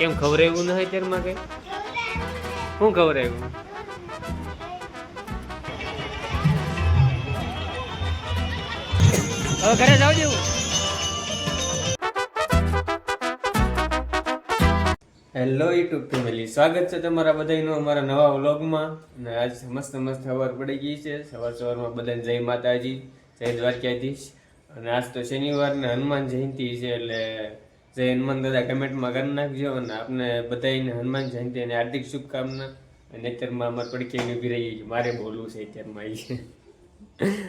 કેમ ખવરાયું ન હોય ત્યારમાં કઈ શું ખવરાયું હવે ઘરે જાવ દેવું હેલો યુટ્યુબ ફેમિલી સ્વાગત છે તમારા બધાનું અમારા નવા વ્લોગમાં. અને આજ મસ્ત મસ્ત સવાર પડી ગઈ છે. સવાર સવારમાં બધાને જય માતાજી, જય દ્વારકાધીશ. અને આજ તો શનિવાર ને હનુમાન જયંતિ છે એટલે જય હનુમાન દાદા કમેન્ટમાં કરી નાખજો અને આપને બધાને હનુમાન જયંતિ અને હાર્દિક શુભકામના. અને અત્યારમાં અમારે પડકે ઊભી રહી છે. મારે બોલવું છે અત્યારમાં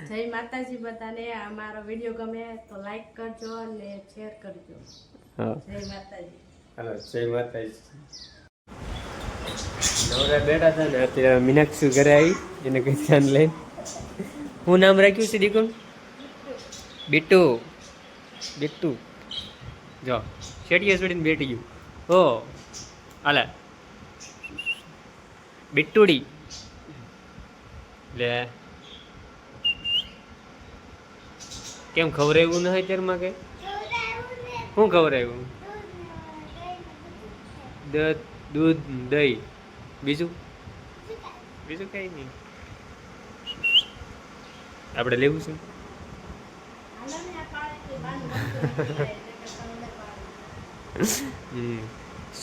જય માતાજી બધાને. અમારો વીડિયો ગમે તો લાઈક કરજો અને શેર કરજો. હા. જય માતાજી. હાલો જય માતાજી. નવરા બેઠા હતા ને અત્યારે મીનાક્ષી ઘરે આવી. એને કઈ ધ્યાન લઈને હું નામ રાખ્યું છે દીકુ બિટ્ટુ. બિટ્ટુ. જો શેટીએ છોડીને બેઠી ગયું. હો હાલે બિટ્ટુડી. લે. કેમ ખવડાવ્યું ન હોય ત્યારમાં કે શું ખવડાવ્યું? દૂધ, દહીં. બીજું? બીજું કઈ નહીં. આપણે લેવું છે?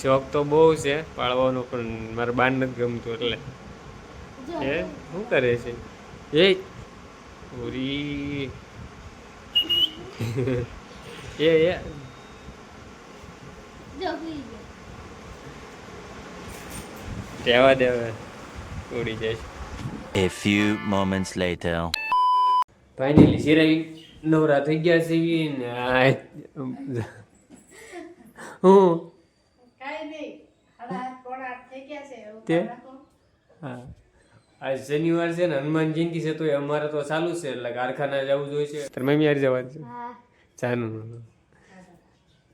શોખ તો બહુ છે પાળવાનો પણ મારે બાર નથી ગમતું એટલે. એ શું કરે છે? એ પૂરી એ એ. રહેવા દેવા. ઉડી છે. A few moments later. Finally સિરાઈ નવરા થઈ ગયા છે ને હું? તે? હા. આ શનિવાર છે ને હનુમાન જયંતિ છે તો એ અમારે તો ચાલુ છે એટલે કારખાના જવું જોઈએ છે. તાર મમ્મી હારી જવાનું છે? ચાનું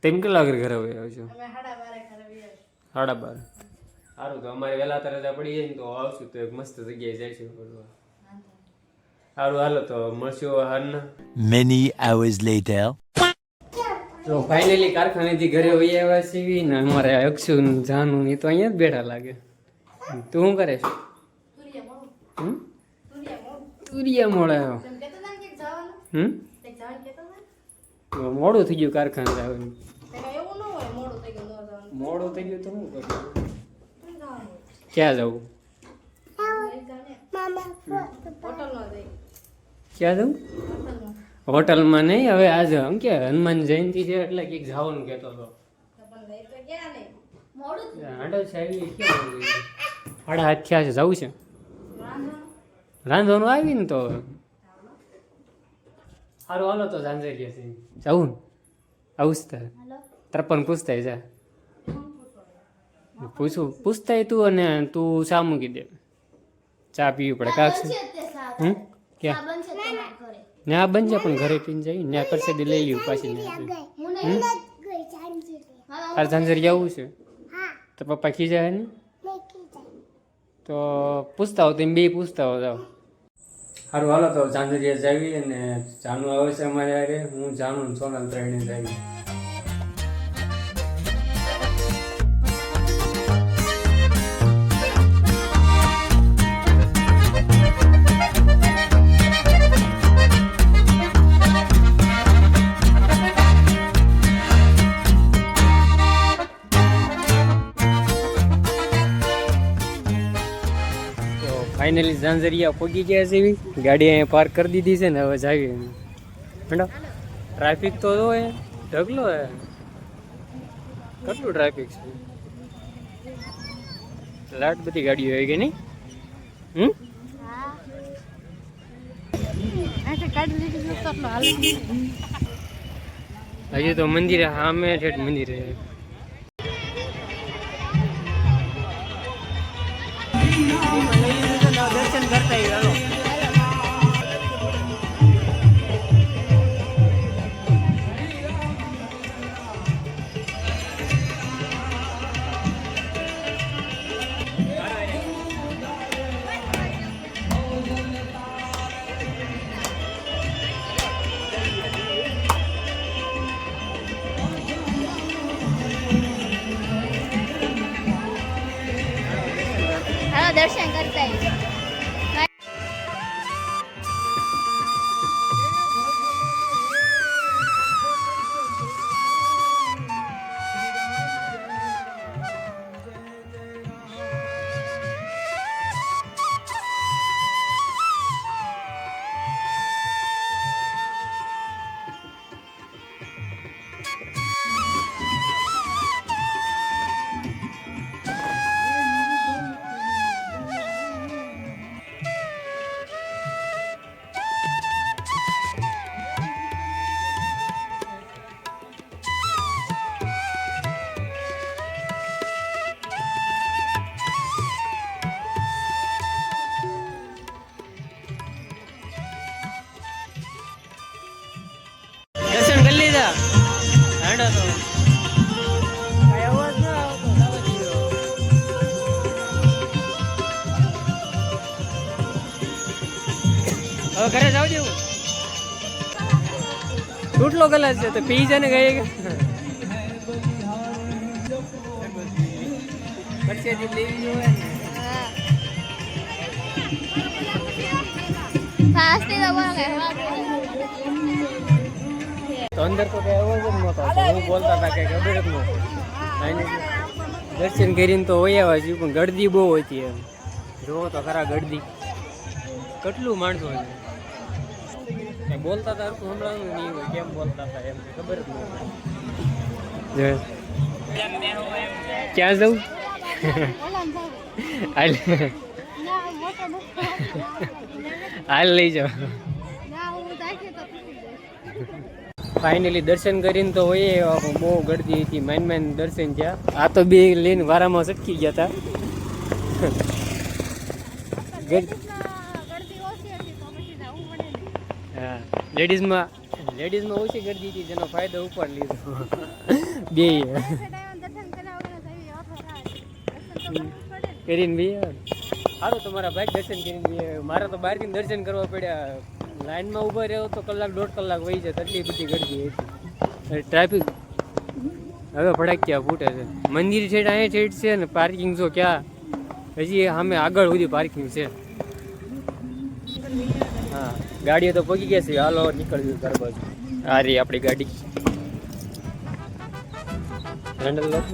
તેમ કેટલા વાગે ઘરે આવ્યો આવજો અમે સાડા બારે સારું તો અમારે વહેલા તરત પડી જાય ને તો આવશું તો એક મસ્ત જગ્યાએ જઈશું ફરવા. સારું હાલો તો મળશું હારના Many hours later. તો ફાઇનલી કારખાનેથી ઘરે વહી આવ્યા છીએ ને અમારે અક્ષુ જાનુ ને એ તો અહીંયા જ બેઠા લાગે તું શું કરે તુરિયા મોડું. આવ્યો? હમ મોડું થઈ ગયું કારખાને જવાનું મોડું થઈ ગયું તો શું કરું ક્યાં જવું. ક્યાં જવું હોટલમાં. નહીં હવે આજે આમ કે હનુમાન જયંતિ છે એટલે કંઈક જવાનું કહેતો હતો? સાડા હાથ થયા છે જવું છે. રાંધવાનું. આવી ને તો સારું હાલો તો સાંજે કે છે જવું આવું જ તારે. તારે પૂછતા જા. પૂછું પૂછતા તું અને તું શા મૂકી દે. ચા પીવી પડે. કાક છે હમ? ક્યાં? ને આ બનશે પણ ઘરે પીને જઈ ને આ પરસેદી લઈ લ્યું પાછી ને તારે ઝાંઝર જવું છે? તો પપ્પા ખીજાય ને? તો પૂછતા હો તમે બે પૂછતા હો જાઓ. સારું હાલો તો ઝાંઝરિયા જાવી અને જાનું આવે છે અમારે હારે. હું જાનું સોનલ ત્રણે જાવી ફાઇનલી ઝાંઝરિયા પહોંચી ગયા છે એવી ગાડી અહીંયા પાર્ક કરી દીધી છે ને હવે જાવી મેડમ ટ્રાફિક તો જો ઢગલો હે કેટલું ટ્રાફિક છે લાટ બધી ગાડીઓ આવી ગઈ નહીં હમ હજી તો મંદિરે સામે ઠેઠ મંદિરે દર્શન કરતા હાલો ઘરે જાવ દેવું તૂટલો કલર છે તો પી છે ને ગઈ તો કે તો અંદર તો કઈ અવાજ જ નહોતો હું બોલતા હતા કઈ ખબર જ નહોતી દર્શન કરીને તો હોય છે પણ ગળદી બહુ હતી એમ. જોવો તો ખરા ગળદી કેટલું માણસો છે. કઈ બોલતા હતા હરખું સંભળાવાનું નહીં હોય કેમ બોલતા હતા એમ ખબર જ નહીં ક્યાં જવું હાલ. લઈ જાઓ. ફાઇનલી દર્શન કરીને તો હોય બહુ ગળદી હતી માઇન માઇન દર્શન થયા. આ તો બે લઈને વારામાં સટકી ગયા હતા ગળ- ગળતી ઓછી હતી તો પછી જવું પડે ને હા લેડીઝમાં લેડીઝમાં ઓછી ગરદી હતી જેનો ફાયદો ઉપર લીધો. બે. કરીને બે. સારું તમારા ભાઈ દર્શન કરીને બે. મારે તો બહારથી દર્શન કરવા પડ્યા. લાઈનમાં ઊભા રહ્યો તો કલાક દોઢ કલાક વહી જાય એટલી બધી ગરદી હતી. ટ્રાફિક. હવે ભડાક્યા ફૂટે છે. મંદિર છે અહીંયા છેડ છે ને પાર્કિંગ જો ક્યાં. હજી અમે આગળ સુધી પાર્કિંગ છે. ગાડીઓ તો પગી ગયા છે. હાલો નીકળ્યું ઘર બાજુ. આ રહી આપણી ગાડી. હેન્ડલ લોક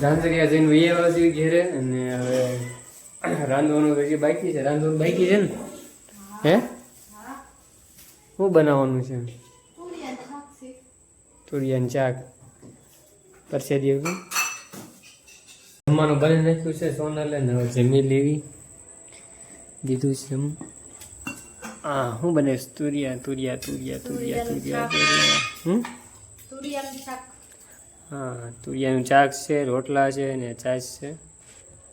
તો જઈને વહી આવ્યા ઘેરે અને હવે રાંધવાનું હજી બાકી છે. રાંધવાનું બાકી છે ને? હે? શું બનાવવાનું છે? તુરિયાનું શાક. પરસેદી એવું જમવાનું બની નાખ્યું છે સોનલે ને હવે જમી લેવી. દીધું છે એમ હા શું બને તુરિયા તુરિયા તુરિયા તુરિયા તુરિયા તુરિયા. હમ? તુરિયાનું શાક. હા તુરિયાનું ચાક છે, રોટલા છે ને છાશ છે.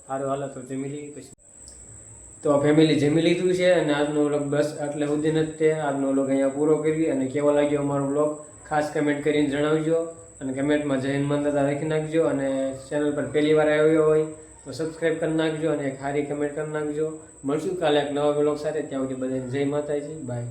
સારું હાલો, તો જમી લઈએ પછી. તો ફેમિલી જમી લીધું છે અને આજનો વ્લોગ બસ આટલે સુધી નથી તે. આજનો વ્લોગ અહીંયા પૂરો કરવી અને કેવો લાગ્યો અમારો વ્લોગ ખાસ કમેન્ટ કરીને જણાવજો અને કમેન્ટમાં જય હિન્દ મંદતા લખી નાખજો અને ચેનલ પર પહેલી વાર આવ્યો હોય તો સબસ્ક્રાઈબ કરી નાખજો અને એક સારી કમેન્ટ કરી નાખજો. મળશું કાલે એક નવા વ્લોગ સાથે, ત્યાં સુધી બધાને જય માતાજી બાય